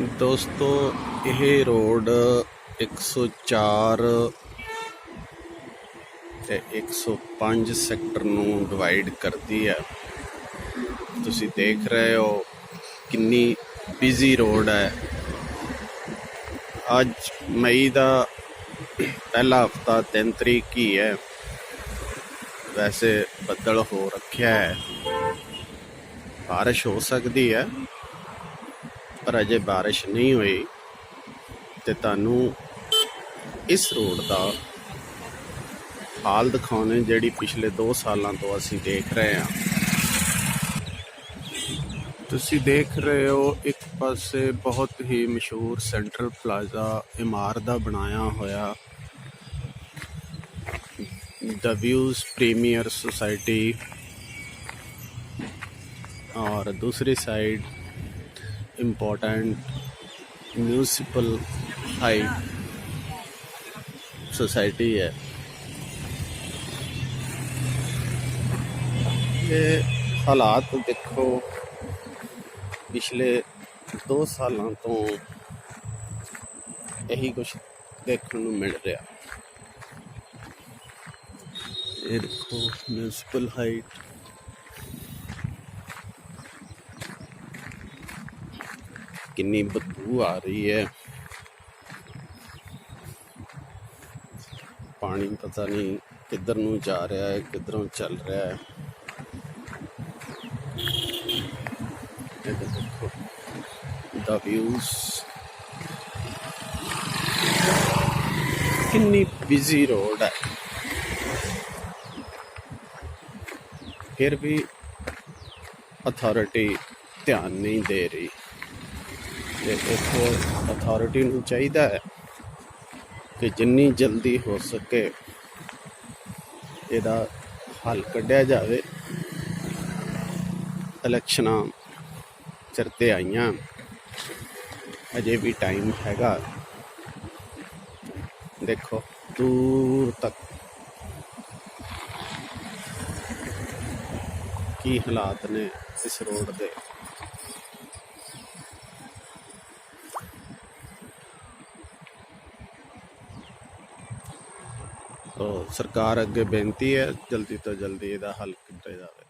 ਦੋਸਤੋ, ਇਹ ਰੋਡ 104 ਤੇ 105 ਸੈਕਟਰ ਨੂੰ ਡਿਵਾਈਡ ਕਰਦੀ ਹੈ। ਤੁਸੀਂ ਦੇਖ ਰਹੇ ਹੋ ਕਿੰਨੀ ਬਿਜ਼ੀ ਰੋਡ ਹੈ। ਅੱਜ ਮਈ ਦਾ ਪਹਿਲਾ ਹਫਤਾ 3 ਤਰੀਕ ਹੀ ਹੈ। ਵੈਸੇ ਬੱਦਲ ਹੋ ਰੱਖਿਆ ਹੈ। ਬਾਰਿਸ਼ ਹੋ ਸਕਦੀ ਹੈ। ਪਰ ਅਜੇ بارش ਨਹੀਂ ਹੋਈ ਤੇ ਤੁਹਾਨੂੰ ਇਸ ਰੋਡ ਦਾ ਹਾਲ ਦਿਖਾਉਣੇ ਜਿਹੜੀ ਪਿਛਲੇ 2 ਸਾਲਾਂ ਤੋਂ ਅਸੀਂ ਦੇਖ ਰਹੇ ਹਾਂ। ਤੁਸੀਂ ਦੇਖ ਰਹੇ ਹੋ ਇੱਕ ਪਾਸੇ ਬਹੁਤ ਹੀ ਮਸ਼ਹੂਰ ਸੈਂਟਰਲ ਪਲਾਜ਼ਾ ਇਮਾਰਤ ਦਾ ਬਣਾਇਆ ਹੋਇਆ ਦ ਵਿਊਜ਼ ਪ੍ਰੀਮੀਅਰ ਸੁਸਾਇਟੀ ਔਰ ਦੂਸਰੀ side important municipal high society है। ये ਹਾਲਾਤ ਦੇਖੋ ਪਿਛਲੇ 2 ਸਾਲਾਂ ਤੋਂ ਇਹੀ ਕੁਝ ਦੇਖਣ ਨੂੰ ਮਿਲ ਰਿਹਾ ਇਹ ਦੇਖੋ ਮਿਊਨਿਸਪਲ ਹਾਈਟ ਕਿੰਨੀ ਬਦਬੂ ਆ ਰਹੀ ਹੈ। ਪਾਣੀ ਪਤਾ ਨਹੀਂ ਕਿੱਧਰ ਨੂੰ ਜਾ ਰਿਹਾ ਹੈ, ਕਿੱਧਰੋਂ ਚੱਲ ਰਿਹਾ ਹੈ। ਇਹ ਦੇਖੋ ਦਾ ਵਿਊਜ਼ ਕਿੰਨੀ ਬਿਜ਼ੀ ਰੋਡ ਹੈ। ਫਿਰ ਵੀ ਅਥਾਰਟੀ ਧਿਆਨ ਨਹੀਂ ਦੇ ਰਹੀ। ਤੇ ਇੱਥੇ ਅਥਾਰਟੀ ਨੂੰ ਚਾਹੀਦਾ ਹੈ ਕਿ ਜਿੰਨੀ ਜਲਦੀ ਹੋ ਸਕੇ ਇਹਦਾ ਹੱਲ ਕੱਢਿਆ ਜਾਵੇ। ਇਲੈਕਸ਼ਨਾਂ ਸਿਰ ਤੇ ਆਈਆਂ। ਅਜੇ ਵੀ ਟਾਈਮ ਹੈਗਾ। ਦੇਖੋ, ਦੂਰ ਤੱਕ ਕੀ ਹਾਲਾਤ ਨੇ ਇਸ ਰੋਡ ਦੇ। ਤੋ ਸਰਕਾਰ ਅੱਗੇ ਬੇਨਤੀ ਹੈ ਜਲਦੀ ਤੋਂ ਜਲਦੀ ਇਹਦਾ ਹੱਲ ਕੀਤਾ ਜਾਵੇ।